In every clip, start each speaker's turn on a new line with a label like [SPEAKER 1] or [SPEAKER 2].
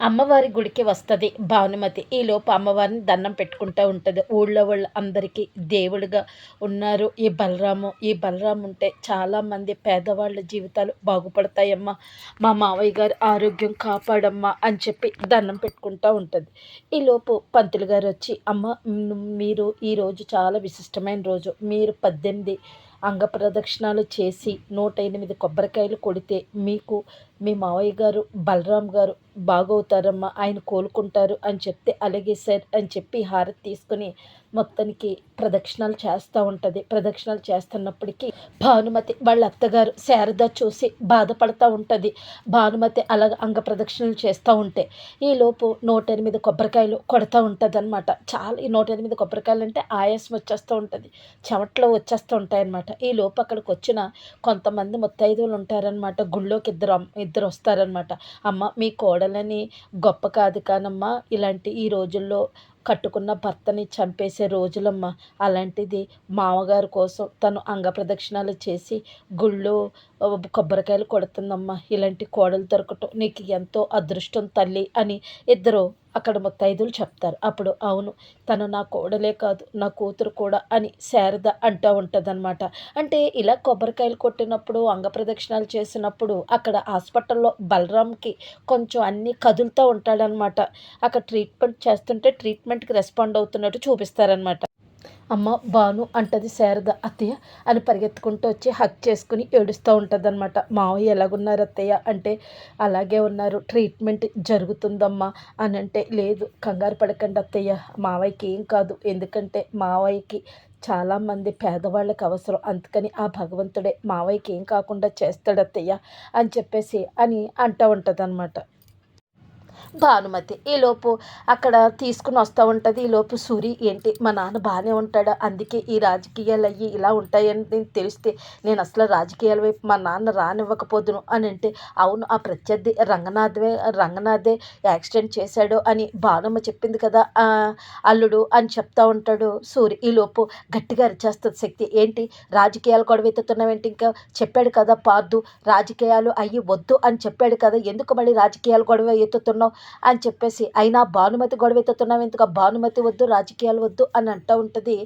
[SPEAKER 1] అమ్మవారి గుడికి వస్తుంది భానుమతి. ఈలోపు అమ్మవారిని దండం పెట్టుకుంటూ ఉంటుంది. ఊళ్ళో వాళ్ళ అందరికీ దేవుడిగా ఉన్నారు. ఈ బలరాము ఈ బలరాము ఉంటే చాలామంది పేదవాళ్ళ జీవితాలు బాగుపడతాయమ్మా. మా మావయ్య గారు ఆరోగ్యం కాపాడమ్మా అని చెప్పి దండం పెట్టుకుంటూ ఉంటుంది. ఈలోపు పంతులు గారు వచ్చి అమ్మ మీరు ఈరోజు చాలా విశిష్టమైన రోజు. మీరు పద్దెనిమిది అంగ ప్రదక్షిణాలు చేసి నూట ఎనిమిది కొబ్బరికాయలు కొడితే మీకు మీ మావయ్య గారు బలరాం గారు బాగవుతారమ్మా ఆయన కోలుకుంటారు అని చెప్తే అలాగే సార్ అని చెప్పి హారతి తీసుకుని మొత్తానికి ప్రదక్షిణాలు చేస్తూ ఉంటుంది. ప్రదక్షిణాలు చేస్తున్నప్పటికీ భానుమతి వాళ్ళ అత్తగారు శారద చూసి బాధపడుతూ ఉంటుంది. భానుమతి అలాగ అంగ ప్రదక్షిణలు చేస్తూ ఉంటే ఈలోపు నూట ఎనిమిది కొబ్బరికాయలు కొడతా ఉంటుంది అనమాట చాలా ఈ నూట ఎనిమిది కొబ్బరికాయలు అంటే ఆయాసం వచ్చేస్తూ ఉంటుంది. చెమట్లో వచ్చేస్తూ ఉంటాయి ఈలోపు ఈ లోపు అక్కడికి వచ్చిన కొంతమంది ముత్తైదువులు ఉంటారనమాట గుళ్ళోకి ఇద్దరు ఇద్దరు వస్తారనమాట అమ్మ మీ కోడలని గొప్ప కాదు కానమ్మా ఇలాంటి ఈ రోజుల్లో కట్టుకున్న భర్తని చంపేసే రోజులమ్మ. అలాంటిది మామగారు కోసం తను అంగప్రదక్షిణాలు చేసి గుళ్ళు కొబ్బరికాయలు కొడుతుందమ్మ. ఇలాంటి కోడలు దొరకటం నీకు ఎంతో అదృష్టం తల్లి అని ఇద్దరు అక్కడ ముత్తైదులు చెప్తారు. అప్పుడు అవును తను నా కోడలే కాదు నా కూతురు కూడా అని శారద అంటూ ఉంటుందన్నమాట. అంటే ఇలా కొబ్బరికాయలు కొట్టినప్పుడు అంగప్రదక్షిణాలు చేసినప్పుడు అక్కడ హాస్పిటల్లో బలరామ్కి కొంచెం అన్ని కదులుతూ ఉంటాడనమాట అక్కడ ట్రీట్మెంట్ చేస్తుంటే ట్రీట్మెంట్కి రెస్పాండ్ అవుతున్నట్టు చూపిస్తారనమాట అమ్మ బాను అంటది శారద అత్తయ్య అని పరిగెత్తుకుంటూ వచ్చి హక్ చేసుకుని ఏడుస్తూ ఉంటుంది అనమాట మావయ్య ఎలాగున్నారు అత్తయ్య? అంటే అలాగే ఉన్నారు. ట్రీట్మెంట్ జరుగుతుందమ్మా అని అంటే లేదు కంగారు పడకండి అత్తయ్య. మావయ్యకి ఏం కాదు. ఎందుకంటే మావయ్యకి చాలామంది పేదవాళ్ళకి అవసరం. అందుకని ఆ భగవంతుడే మావయ్యకి ఏం కాకుండా చేస్తాడు అత్తయ్య అని చెప్పేసి అని అంటూ ఉంటుంది అనమాట భానుమతి ఈలోపు అక్కడ తీసుకుని వస్తూ ఉంటుంది. ఈలోపు సూరి ఏంటి? మా నాన్న బాగానే ఉంటాడు? అందుకే ఈ రాజకీయాలు అయ్యి ఇలా ఉంటాయని తెలిస్తే నేను అసలు రాజకీయాల వైపు మా నాన్న రానివ్వకపోదును అని అంటే అవును ఆ ప్రత్యర్థి రంగనాథే రంగనాథే యాక్సిడెంట్ చేశాడు అని భానుమ చెప్పింది కదా అల్లుడు అని చెప్తా ఉంటాడు సూరి. ఈలోపు గట్టిగా అరిచేస్తుంది శక్తి. ఏంటి? రాజకీయాలు గొడవ ఎత్తుతున్నావేంటి ఇంకా చెప్పాడు కదా పార్దు రాజకీయాలు అయ్యి వద్దు అని చెప్పాడు కదా ఎందుకు మళ్ళీ రాజకీయాలు గొడవ ఎత్తుతున్నావు? అని చెప్పేసి అయినా భానుమతి గొడవ ఎత్తుతున్నావు ఎందుకు? భానుమతి వద్దు రాజకీయాలు వద్దు అని అంటూ ఉంటుంది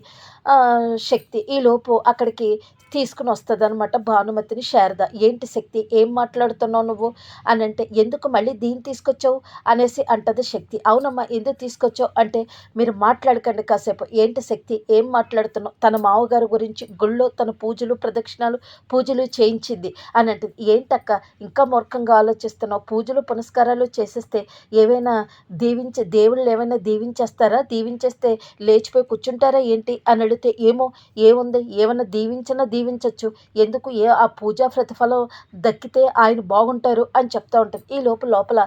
[SPEAKER 1] శక్తి. ఈలోపు అక్కడికి తీసుకుని వస్తుంది అనమాట భానుమతిని శారద. ఏంటి శక్తి? ఏం మాట్లాడుతున్నావు నువ్వు? అని అంటే ఎందుకు మళ్ళీ దీన్ని తీసుకొచ్చావు? అనేసి అంటది శక్తి. అవునమ్మా ఎందుకు తీసుకొచ్చావు? అంటే మీరు మాట్లాడకండి కాసేపు. ఏంటి శక్తి? ఏం మాట్లాడుతున్నావు? తన మామగారు గురించి గుళ్ళో తన పూజలు ప్రదక్షిణాలు పూజలు చేయించింది అని అంటుంది. ఏంటక్క? ఇంకా మూర్ఖంగా ఆలోచిస్తున్నావు? పూజలు పునస్కారాలు చేసేస్తే ఏవైనా దీవించే దేవుళ్ళు ఏమైనా దీవించేస్తారా? దీవించేస్తే లేచిపోయి కూర్చుంటారా ఏంటి? అని అడిగితే ఏమో ఏముంది? ఏమైనా దీవించినా దీవించవచ్చు ఎందుకు? ఏ ఆ పూజా ప్రతిఫలం దక్కితే ఆయన బాగుంటారు అని చెప్తూ ఉంటుంది. ఈ లోపు లోపల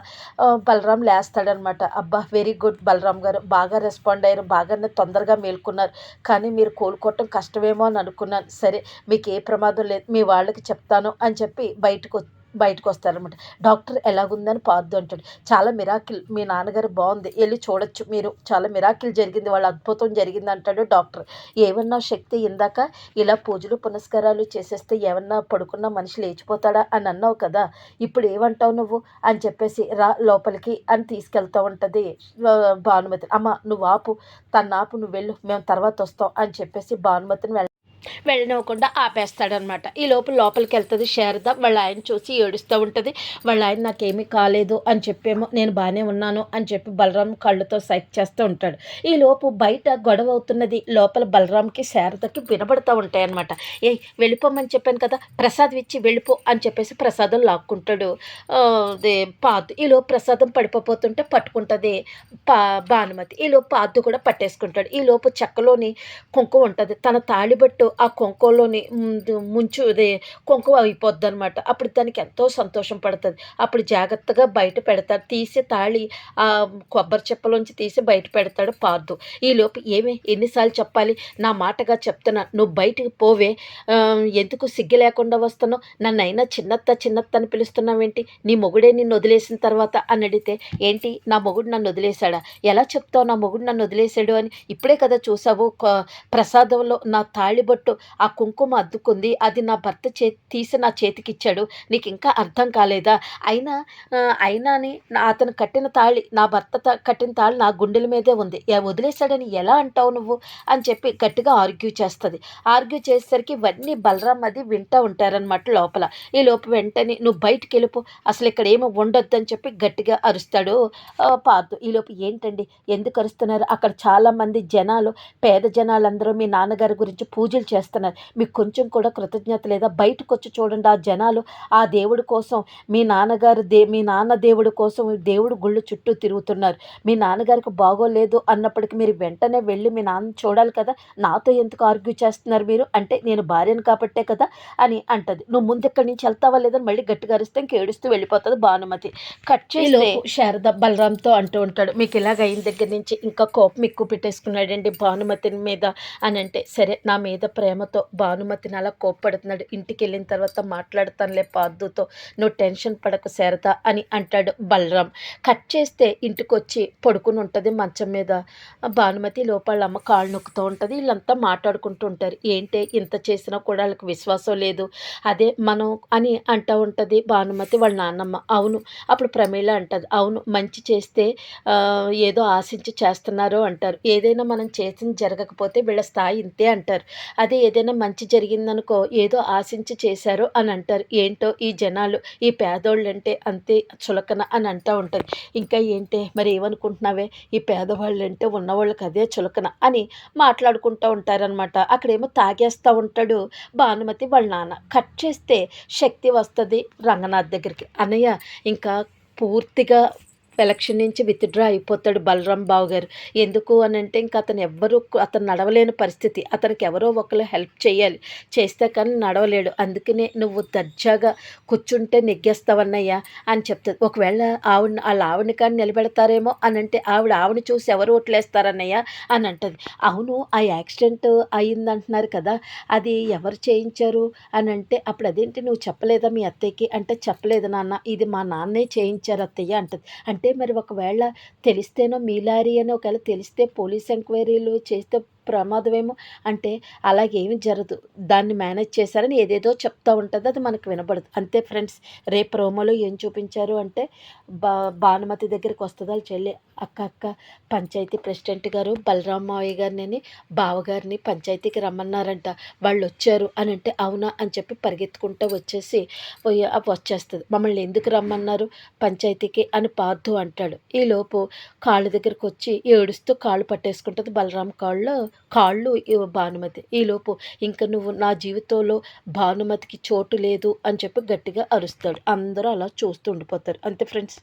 [SPEAKER 1] బలరాం లేస్తాడనమాట. అబ్బా వెరీ గుడ్ బలరాం గారు. బాగా రెస్పాండ్ అయ్యారు. బాగానే తొందరగా మేల్కొన్నారు. కానీ మీరు కోలుకోవటం కష్టమేమో అని అనుకున్నాను. సరే మీకు ఏ ప్రమాదం లేదు. మీ వాళ్ళకి చెప్తాను అని చెప్పి బయటకు బయటకు వస్తారనమాట డాక్టర్ ఎలాగుందని పాదు అంటాడు. చాలా మిరాకిల్ మీ నాన్నగారు బాగుంది వెళ్ళి చూడొచ్చు మీరు చాలా మిరాకిల్ జరిగింది వాళ్ళ అద్భుతం జరిగింది అంటాడు డాక్టర్. ఏమన్నా శక్తి ఇందాక ఇలా పూజలు పునస్కారాలు చేసేస్తే ఏమన్నా పడుకున్న మనిషి లేచిపోతాడా అని అన్నావు కదా ఇప్పుడు ఏమంటావు నువ్వు? అని చెప్పేసి రా లోపలికి అని తీసుకెళ్తా ఉంటుంది భానుమతి. అమ్మ నువ్వు ఆపు తన ఆపు నువ్వు వెళ్ళు మేము తర్వాత వస్తాం అని చెప్పేసి భానుమతిని వెళ్ళ వెళ్ళనివ్వకుండా ఆపేస్తాడనమాట. ఈ లోపు లోపలికి వెళ్తుంది శారద. వాళ్ళ ఆయన చూసి ఏడుస్తూ ఉంటుంది. వాళ్ళ ఆయన నాకేమీ కాలేదు అని చెప్పేమో నేను బాగానే ఉన్నాను అని చెప్పి బలరాం కళ్ళతో సైక్ చేస్తూ ఉంటాడు. ఈ లోపు బయట గొడవ అవుతున్నది లోపల బలరాంకి శారదకి వినబడుతూ ఉంటాయి అనమాట ఏ వెళ్ళిపోమని చెప్పాను కదా ప్రసాదం ఇచ్చి వెళ్ళిపో అని చెప్పేసి ప్రసాదం లాక్కుంటాడు. అదే పాదు ఈలోపు ప్రసాదం పడిపోతుంటే పట్టుకుంటుంది పా భానుమతి. ఈలోపు పాదు కూడా పట్టేసుకుంటాడు. ఈలోపు చెక్కలోని కుంకుమ ఉంటుంది. తన తాళిబట్టు ఆ కొంకోలోని ముంచు అదే కుంకుమ అయిపోద్ది అనమాట అప్పుడు దానికి ఎంతో సంతోషం పడుతుంది. అప్పుడు జాగ్రత్తగా బయట పెడతాడు. తీసి తాళి ఆ కొబ్బరి చెప్పలోంచి తీసి బయట పెడతాడు పార్దు. ఈలోపు ఏమి? ఎన్నిసార్లు చెప్పాలి? నా మాటగా చెప్తున్నా. నువ్వు బయటికి పోవే. ఎందుకు సిగ్గు లేకుండా వస్తున్నావు? నన్ను అయినా చిన్నత్త చిన్నత్త అని పిలుస్తున్నావేంటి? నీ మొగుడే నిన్ను వదిలేసిన తర్వాత అని అడిగితే ఏంటి? నా మొగుడు నన్ను వదిలేశాడా? ఎలా చెప్తావు? నా మొగుడు నన్ను వదిలేశాడు అని. ఇప్పుడే కదా చూసావు. ప్రసాదంలో నా తాళిబొట్టు బొట్టు ఆ కుంకుమ అద్దుకుంది. అది నా భర్త చే తీసి నా చేతికిచ్చాడు. నీకు ఇంకా అర్థం కాలేదా? అయినా అయినాని అయినా అని నా అతను కట్టిన తాళి నా భర్త త- కట్టిన తాళి నా గుండెల మీదే ఉంది. వదిలేశాడని ఎలా అంటావు నువ్వు? అని చెప్పి గట్టిగా ఆర్గ్యూ చేస్తుంది. ఆర్గ్యూ చేసేసరికి ఇవన్నీ బలరాం అది వింటూ ఉంటారనమాట లోపల. ఈ లోపు వెంటనే నువ్వు బయటికి వెళ్ళిపో అసలు ఇక్కడ ఏమో ఉండొద్దని చెప్పి గట్టిగా అరుస్తాడు. ఆ, పార్థు ఈ లోపు ఏంటండి? ఎందుకు అరుస్తున్నారు? అక్కడ చాలామంది జనాలు పేద జనాలందరూ మీ నాన్నగారి గురించి పూజలు చేస్తున్నారు. మీకు కొంచెం కూడా కృతజ్ఞత లేదా బయటకు వచ్చి చూడండి ఆ జనాలు. ఆ దేవుడి కోసం మీ నాన్నగారు దే మీ నాన్న దేవుడి కోసం దేవుడు గుళ్ళు చుట్టూ తిరుగుతున్నారు. మీ నాన్నగారికి బాగోలేదు అన్నప్పటికీ మీరు వెంటనే వెళ్ళి మీ నాన్న చూడాలి కదా నాతో ఎందుకు ఆర్గ్యూ చేస్తున్నారు మీరు? అంటే నేను భార్యను కాబట్టే కదా అని అంటది. నువ్వు ముందు ఇక్కడి నుంచి వెళ్తావా లేదని మళ్ళీ గట్టిగా అరిస్తే ఇంక ఏడుస్తూ వెళ్ళిపోతుంది భానుమతి. కట్ చేసి శారద బలరాంతో అంటూ ఉంటాడు మీకు ఇలాగ అయిన దగ్గర నుంచి ఇంకా కోపం ఎక్కువ పెట్టేసుకున్నాడండి భానుమతి మీద అని అంటే సరే నా మీద ప్రేమతో భానుమతిని అలా కోప్పడుతున్నాడు. ఇంటికి వెళ్ళిన తర్వాత మాట్లాడతానులే పార్దుతో. నువ్వు టెన్షన్ పడకు శారద అని అంటాడు బలరాం. కట్ చేస్తే ఇంటికి వచ్చి పడుకుని ఉంటుంది మంచం మీద. భానుమతి లోపల అమ్మ కాళ్ళు నొక్కుతూ ఉంటుంది. వీళ్ళంతా మాట్లాడుకుంటూ ఉంటారు. ఏంటి ఇంత చేసినా కూడా వాళ్ళకి విశ్వాసం లేదు. అదే మనం అని అంటూ ఉంటుంది భానుమతి వాళ్ళ నాన్నమ్మ. అవును అప్పుడు ప్రమేళ అంటది. అవును మంచి చేస్తే ఏదో ఆశించి చేస్తున్నారు అంటారు. ఏదైనా మనం చేసింది జరగకపోతే వీళ్ళ స్థాయి ఇంతే అంటారు. అదే ఏదైనా మంచి జరిగిందనుకో ఏదో ఆశించి చేశారు అని అంటారు. ఏంటో ఈ జనాలు ఈ పేదోళ్ళు అంటే అంతే చులకన అని అంటూ ఉంటుంది. ఇంకా ఏంటే? మరి ఏమనుకుంటున్నావే? ఈ పేదవాళ్ళు అంటే ఉన్నవాళ్ళకి అదే చులకన అని మాట్లాడుకుంటూ ఉంటారనమాట అక్కడేమో తాగేస్తూ ఉంటాడు భానుమతి వాళ్ళ నాన్న. కట్ చేస్తే శక్తి వస్తుంది రంగనాథ్ దగ్గరికి. అన్నయ్య ఇంకా పూర్తిగా ఎలక్షన్ నుంచి విత్డ్రా అయిపోతాడు బలరాం బాబు గారు ఎందుకు అని అంటే ఇంకా అతను ఎవ్వరూ అతను నడవలేని పరిస్థితి. అతనికి ఎవరో ఒకరు హెల్ప్ చేయాలి. చేస్తే కానీ నడవలేడు. అందుకనే నువ్వు దర్జాగా కూర్చుంటే నెగ్గేస్తావన్నయ్యా అని చెప్తుంది ఒకవేళ ఆవిడ వాళ్ళ ఆవిడని కానీ నిలబెడతారేమో అని అంటే ఆవిడ ఆవిడ చూసి ఎవరు ఓట్లేస్తారన్నయ్యా అని అంటది. అవును ఆ యాక్సిడెంట్ అయిందంటున్నారు కదా అది ఎవరు చేయించారు అని అంటే అప్పుడు అదేంటి నువ్వు చెప్పలేదా మీ అత్తయ్యకి? అంటే చెప్పలేదు నాన్న ఇది మా నాన్నే చేయించారు అత్తయ్య అంటది. అంటే మరి ఒకవేళ తెలిస్తేనో మీలారి అని ఒకవేళ తెలిస్తే పోలీస్ ఎంక్వైరీలు చేస్తే ప్రమాదమేమో. అంటే అలాగేమి జరగదు దాన్ని మేనేజ్ చేశారని ఏదేదో చెప్తా ఉంటుంది. అది మనకు వినబడదు. అంతే ఫ్రెండ్స్. రేపు ప్రోమోలో ఏం చూపించారు అంటే బా భానుమతి దగ్గరికి వస్తుంది చెల్లి. అక్క అక్క పంచాయతీ ప్రెసిడెంట్ గారు బలరామయ్య గారిని బావగారిని పంచాయతీకి రమ్మన్నారంట. వాళ్ళు వచ్చారు అని అంటే అవునా అని చెప్పి పరిగెత్తుకుంటూ వచ్చేసి వచ్చేస్తుంది. మమ్మల్ని ఎందుకు రమ్మన్నారు? పంచాయతీకి అని పార్థు అంటాడు. ఈలోపు కాళ్ళ దగ్గరికి వచ్చి ఏడుస్తూ కాళ్ళు పట్టేసుకుంటుంది బలరాం కాళ్ళు కాళ్ళు భానుమతి. ఈలోపు ఇంకా నువ్వు నా జీవితంలో భానుమతికి చోటు లేదు అని చెప్పి గట్టిగా అరుస్తాడు. అందరూ అలా చూస్తూ ఉండిపోతారు అంతే ఫ్రెండ్స్.